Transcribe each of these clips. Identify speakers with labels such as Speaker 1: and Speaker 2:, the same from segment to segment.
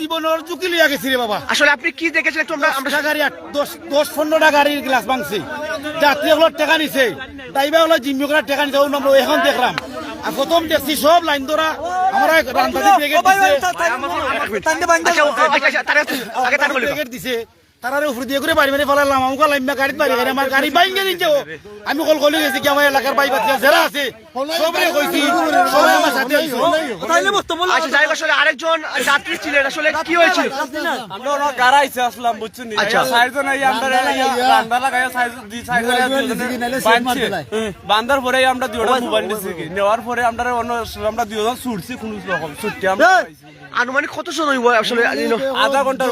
Speaker 1: জীবনের ঝুঁকি লিয়া গেছি রে বাবা।
Speaker 2: আসলে আপনি কি দেখেছেন? একটু আমরা আমরা
Speaker 1: গাড়ি দশ দশ পনেরোটা গাড়ির গ্লাস ভাঙছি। যাত্রী হলো টাকা নিছে। ড্রাইভার হলো জিম্মি করার টাকা নিছে। আমরা এখন দেখলাম। আর প্রথম দেখছি সব লাইন ধরা। আমরা ব্রেগেট দিছে। তারারে উপর দিয়ে করে বাড়ি মেরে ফেলালাম আমাকে লাইমা গাড়িতে বাড়ি গাড়ি আমার গাড়ি বাইঙ্গে আমি কল কলি গেছি কি আমার এলাকার বাই বাচ্চা যারা আছে সবরে কইছি সবাই আমার সাথে আইছে।
Speaker 2: আচ্ছা যাই আসলে আরেকজন যাত্রী ছিলেন আসলে কি হয়েছিল?
Speaker 3: আমরা গাড়াইছে আসলাম বুঝছেন নি?
Speaker 2: আচ্ছা।
Speaker 3: সাইজন আমরা রান্না সাইজ দি সাইজ বানছে বান্দার পরে আমরা দুইটা মোবাইল নিছি নেওয়ার পরে আমরা অন্য আমরা দুইজন ছুটছি কোন রকম। ছুটতে আমরা।
Speaker 2: আনুমানিক কত জন হইব আসলে
Speaker 3: আধা উপরে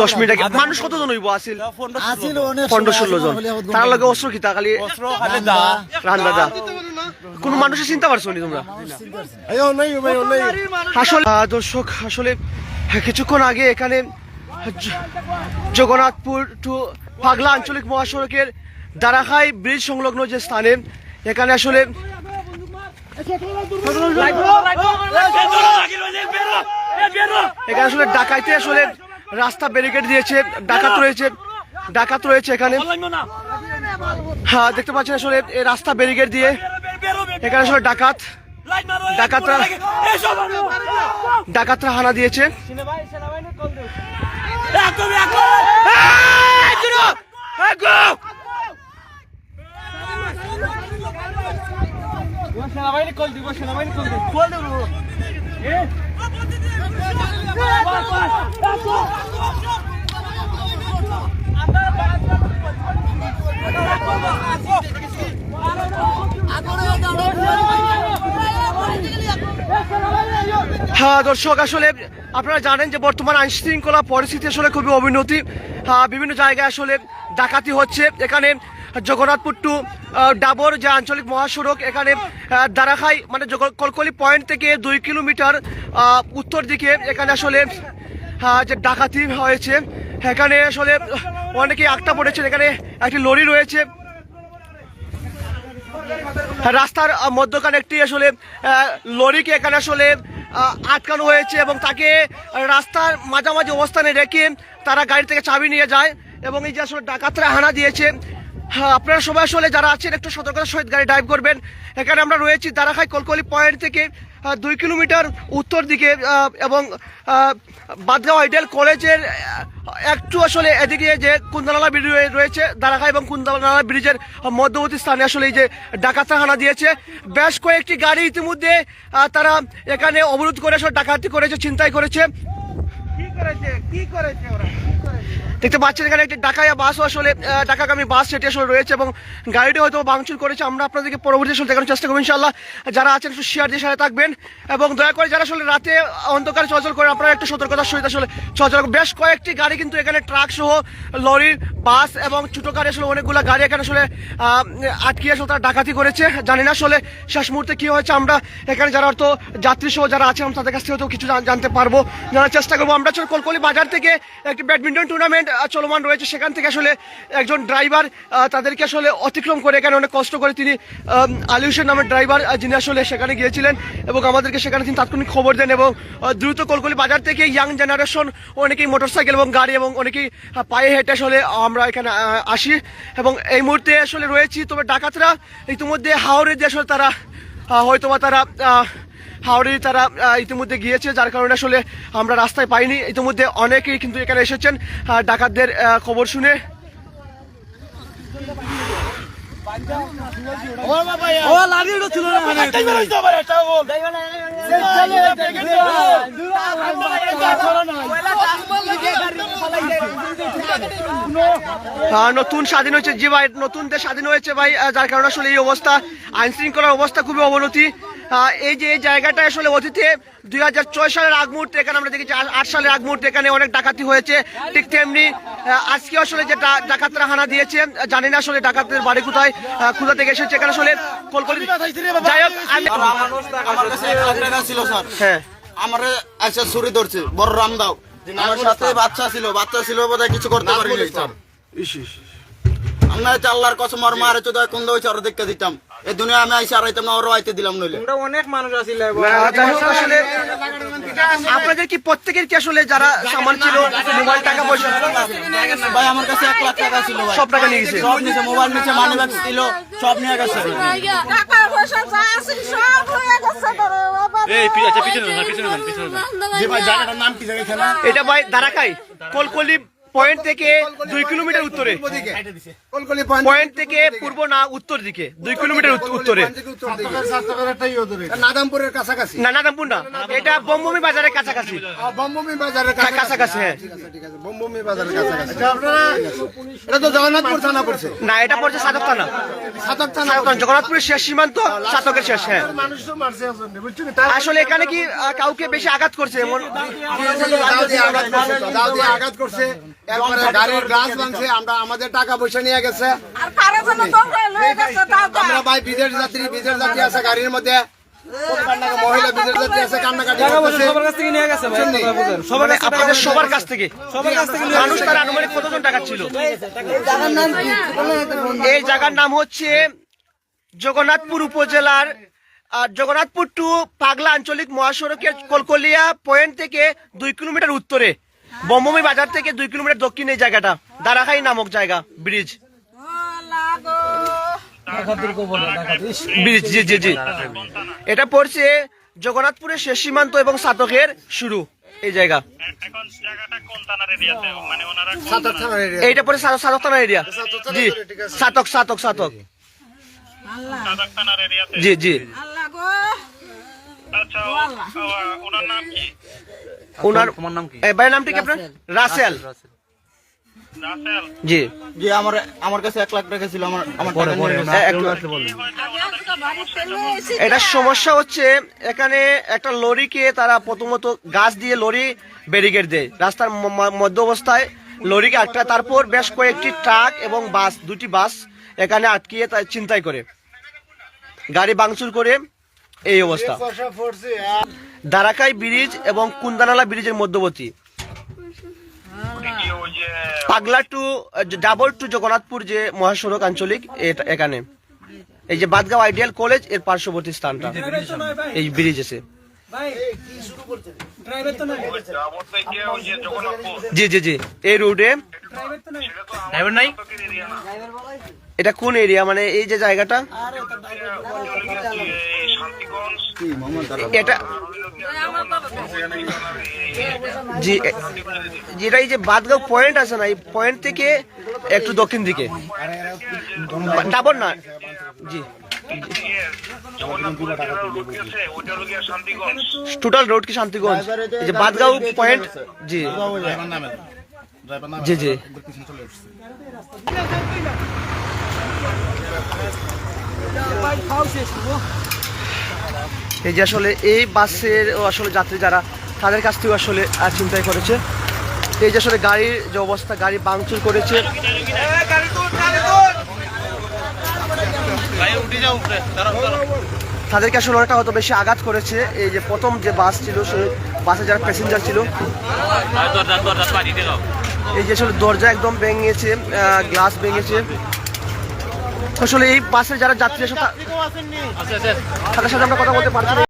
Speaker 2: দশ মিনিট আগে মানুষ কতজন হইব? আসিল?
Speaker 3: পনেরো
Speaker 4: অনেক
Speaker 2: পনেরো ষোলো জন। তার লগে অস্ত্র কি? তা খালি
Speaker 3: খালি দা।
Speaker 2: কোন মানুষের চিন্তা পারছ নি তোমরা? আসলে দর্শক আসলে কিছুক্ষণ আগে এখানে জগন্নাথপুর টু পাগলা আঞ্চলিক মহাসড়কের দারাখাই ব্রিজ সংলগ্ন যে স্থানে এখানে আসলে এখানে আসলে ডাকাইতে আসলে রাস্তা ব্যারিকেড দিয়েছে ডাকাত রয়েছে ডাকাত রয়েছে এখানে হ্যাঁ দেখতে পাচ্ছেন আসলে রাস্তা ব্যারিকেড দিয়ে এখানে আসলে ডাকাত ডাকাতরা ডাকাতরা হানা দিয়েছে এই, গুরু! এই, গুরু! হ্যাঁ দর্শক আসলে আপনারা জানেন যে বর্তমান আইন শৃঙ্খলা পরিস্থিতি আসলে খুবই অবনতি। হ্যাঁ, বিভিন্ন জায়গায় আসলে ডাকাতি হচ্ছে। এখানে জগন্নাথপুর টু ডাবর, যে আঞ্চলিক মহাসড়ক, এখানে দারাখাই মানে কলকলি পয়েন্ট থেকে দুই কিলোমিটার উত্তর দিকে এখানে আসলে যে ডাকাতি হয়েছে। এখানে আসলে অনেকে আটটা পড়েছে এখানে একটি লরি রয়েছে। রাস্তার মধ্যখানে একটি আসলে লরিকে এখানে আসলে আটকানো হয়েছে এবং তাকে রাস্তার মাঝামাঝি অবস্থানে রেখে তারা গাড়ি থেকে চাবি নিয়ে যায় এবং এই যে আসলে ডাকাতরা হানা দিয়েছে আপনারা সবাই আসলে যারা আছেন, একটু সতর্কতার সহিত গাড়ি ড্রাইভ করবেন। এখানে আমরা রয়েছি দারাখাই কলকলি পয়েন্ট থেকে দুই কিলোমিটার উত্তর দিকে এবং বাদগাঁও আইডিয়াল কলেজের একটু আসলে এদিকে যে কুন্দনালা ব্রিজ রয়েছে দারাখাই এবং কুন্দনালা ব্রিজের মধ্যবর্তী স্থানে আসলে এই যে ডাকাতরা হানা দিয়েছে। বেশ কয়েকটি গাড়ি ইতিমধ্যে তারা এখানে অবরোধ করে আসলে ডাকাতি করেছে, ছিনতাই করেছে। দেখতে পাচ্ছেন এখানে একটি ডাকাইয়া বাসও আসলে ডাকাগামী বাস সেটি আসলে রয়েছে এবং গাড়িটি হয়তো ভাঙচুর করেছে। আমরা আপনাদেরকে পরবর্তী আসলে দেখানোর চেষ্টা করব ইনশাল্লাহ যারা আছেন, একটু শেয়ার দিয়ে সাথে থাকবেন এবং দয়া করে যারা আসলে রাতে অন্ধকারে চলাচল করে আপনারা একটু সতর্কতার সহিত আসলে চলাচল। বেশ কয়েকটি গাড়ি কিন্তু এখানে ট্রাক সহ লরি বাস এবং ছোট গাড়ি আসলে অনেকগুলো গাড়ি এখানে আসলে আটকে আসলে তারা ডাকাতি করেছে। জানি না আসলে শেষ মুহূর্তে কি হয়েছে। আমরা এখানে যারা অর্থ যাত্রী সহ যারা আছে আমরা তাদের কাছ থেকে হয়তো কিছু জানতে পারব। জানার চেষ্টা করব। আমরা আসলে কলকলি বাজার থেকে একটি ব্যাডমিন্টন টুর্নামেন্ট চলমান রয়েছে। সেখান থেকে আসলে একজন ড্রাইভার তাদেরকে আসলে অতিক্রম করে এখানে অনেক কষ্ট করে তিনি আম, আলী হোসেন নামের ড্রাইভার যিনি আসলে সেখানে গিয়েছিলেন এবং আমাদেরকে সেখানে তিনি তাৎক্ষণিক খবর দেন এবং দ্রুত কলকলি বাজার থেকে ইয়াং জেনারেশন অনেকেই মোটরসাইকেল এবং গাড়ি এবং অনেকেই পায়ে হেঁটে আসলে আমরা এখানে আসি এবং এই মুহূর্তে আসলে রয়েছি। তবে ডাকাতরা ইতিমধ্যে হাওড়ে দিয়ে আসলে তারা হয়তোবা তারা হাওড়ে তারা ইতিমধ্যে গিয়েছে যার কারণে আসলে আমরা রাস্তায় পাইনি। ইতিমধ্যে অনেকেই কিন্তু এখানে এসেছেন। ডাকাতদের খবর শুনে।
Speaker 4: ও লাগি ছিল না মানে
Speaker 2: আহ, নতুন স্বাধীন হয়েছে জি ভাই নতুন দেশ স্বাধীন হয়েছে ভাই যার কারণে আসলে এই অবস্থা আইন শৃঙ্খলার অবস্থা খুবই অবনতি। এই যে এই জায়গাটা আসলে অতীতে দুই হাজার ছয় সালের আগ মুহূর্তে এখানে আমরা দেখেছি আট সালের আগ মুহূর্তে এখানে অনেক ডাকাতি হয়েছে। ঠিক তেমনি আজকে আসলে যে ডাকাতরা হানা দিয়েছে জানি না আসলে ডাকাতের বাড়ি কোথায় কোথা থেকে এসেছে। এখানে আসলে কলকাতা যাই হোক হ্যাঁ।
Speaker 5: আমার এসে ছুরি ধরছে বড় রামদাও। আমার সাথে বাচ্চা ছিল বাচ্চা ছিল বোধহয় কিছু করতে পারিনি স্যার। আমরা হচ্ছে আল্লাহর কসম আর মারে চোদ্দ কোন হয়েছে আর দেখতে দিতাম। এই দুনিয়া আমি আইসি আইতাম না ওরও আইতে দিলাম নইলে।
Speaker 4: অনেক মানুষ
Speaker 2: আসলে আপনাদের কি প্রত্যেকের কি আসলে যারা সামান ছিল মোবাইল টাকা পয়সা?
Speaker 5: ভাই আমার কাছে এক লাখ টাকা ছিল
Speaker 2: সব টাকা নিয়ে গেছে।
Speaker 5: সব নিচে মোবাইল নিচে মানি ব্যাগ ছিল সব নিয়ে গেছে।
Speaker 6: টাকা পয়সা যা আছে সব হয়ে গেছে ধরো বাবা। এই পিছনে না পিছনে না পিছনে না
Speaker 2: এটা ভাই দাঁড়াকাই কলকলি পয়েন্ট থেকে দুই কিলোমিটার উত্তরে। পয়েন্ট থেকে পূর্ব না উত্তর দিকে। দুই কিলোমিটার উত্তরে
Speaker 7: নাদামপুরের কাছাকাছি।
Speaker 2: না নাদামপুর না। এটা বমবমি বাজারের কাছাকাছি।
Speaker 7: বম্বমি বাজারের
Speaker 2: কাছাকাছি। হ্যাঁ।
Speaker 7: বম্বমি বাজারের কাছাকাছি। এটা তো জগন্নাথপুর থানা পড়ছে।
Speaker 2: না এটা পড়ছে সাধক থানা।
Speaker 7: সাতক থানা
Speaker 2: জগন্নাথপুরের শেষ সীমান্ত সাতকের শেষ হ্যাঁ।
Speaker 7: মানুষ তো মারছে আসলে,
Speaker 2: এখানে কি কাউকে বেশি আঘাত করছে? এমন
Speaker 7: আঘাত করছে তো, দাও দিয়ে আঘাত করছে। এরপরে গাড়ির গ্লাস ভাঙছে আমরা আমাদের টাকা পয়সা নিয়ে গেছে। আমরা ভাই বিদেশ যাত্রী বিদেশ যাত্রী আছে গাড়ির মধ্যে। মহিলা বিদেশ যাত্রী আছে কান্নাকাটি
Speaker 4: সবার কাছ থেকে নিয়ে গেছে ভাই
Speaker 7: বুঝছেন নি?
Speaker 4: সবার
Speaker 2: আপনাদের সবার কাছ থেকে
Speaker 4: সবার কাছ থেকে।
Speaker 2: মানুষ তার আনুমানিক কতজন টাকা ছিল? এই জায়গার নাম হচ্ছে জগন্নাথপুর উপজেলার জগন্নাথপুর টু পাগলা আঞ্চলিক মহাসড়কের কলকলিয়া পয়েন্ট থেকে দুই কিলোমিটার উত্তরে। বম্বমি বাজার থেকে দুই কিলোমিটার দক্ষিণে এই জায়গাটা দারাখাই নামক জায়গা ব্রিজ। ব্রিজ জি জি জি। এটা পড়ছে জগন্নাথপুরের শেষ সীমান্ত এবং সাতকের শুরু এই জায়গা।
Speaker 8: এখন জায়গাটা কোন থানার এরিয়াতে মানে ওনারা কোন
Speaker 7: সাতক থানার
Speaker 2: এইটা পড়ে সাতক সাতক থানা এরিয়া জি সাতক সাতক সাতক।
Speaker 8: থানার
Speaker 2: জি। জি
Speaker 8: আচ্ছা ওনার নাম কি?
Speaker 2: ওনার এ, ভাইয়ের নামটি কি আপনার? রাসেল।
Speaker 8: রাসেল।
Speaker 2: জি।
Speaker 5: আমার আমার কাছে এক লাখ টাকা ছিল আমার আমার
Speaker 2: এটা সমস্যা হচ্ছে এখানে একটা লরিকে তারা প্রথমত গাছ দিয়ে লরি ব্যারিকেড দেয়। রাস্তার মধ্য অবস্থায় লরিকে আটকা তারপর বেশ কয়েকটি ট্রাক এবং বাস দুটি বাস এখানে আটকিয়ে তা চিন্তাই করে। গাড়ি ভাঙচুর করে এই অবস্থা। দারাকাই ব্রিজ এবং কুন্দানালা ব্রিজের মধ্যবর্তী। পাগলা টু ডাবল টু জগন্নাথপুর যে মহাসড়ক আঞ্চলিক এটা- এখানে। এই যে বাদগাঁও আইডিয়াল কলেজের পার্শ্ববর্তী স্থানটা। এই ব্রিজ এসে। জি জি জি। এই রুটে। এটা কোন এরিয়া মানে এই যে জায়গাটা? এটা যেটা এই যে বাদগাঁও পয়েন্ট আছে না, এই পয়েন্ট থেকে একটু দক্ষিণ দিকে। ডাবল না, জি। টোটাল রোড কি শান্তিগঞ্জ? এই যে বাদগাঁও পয়েন্ট জি। জি জি। এই যে আসলে এই বাসের আসলে যাত্রী যারা তাদের কাছ থেকে আসলে চিন্তাই করেছে। এই যে আসলে গাড়ির যে অবস্থা গাড়ি ভাঙচুর করেছে। তাদেরকে আসলে অনেকটা হয়তো বেশি আঘাত করেছে। এই যে প্রথম যে বাস ছিল সেই বাসে যারা প্যাসেঞ্জার ছিল এই যে আসলে দরজা একদম ভেঙেছে গ্লাস ভেঙেছে। আসলে এই বাসের যারা যাত্রী আছে তাদের সাথে আমরা কথা বলতে পারছি।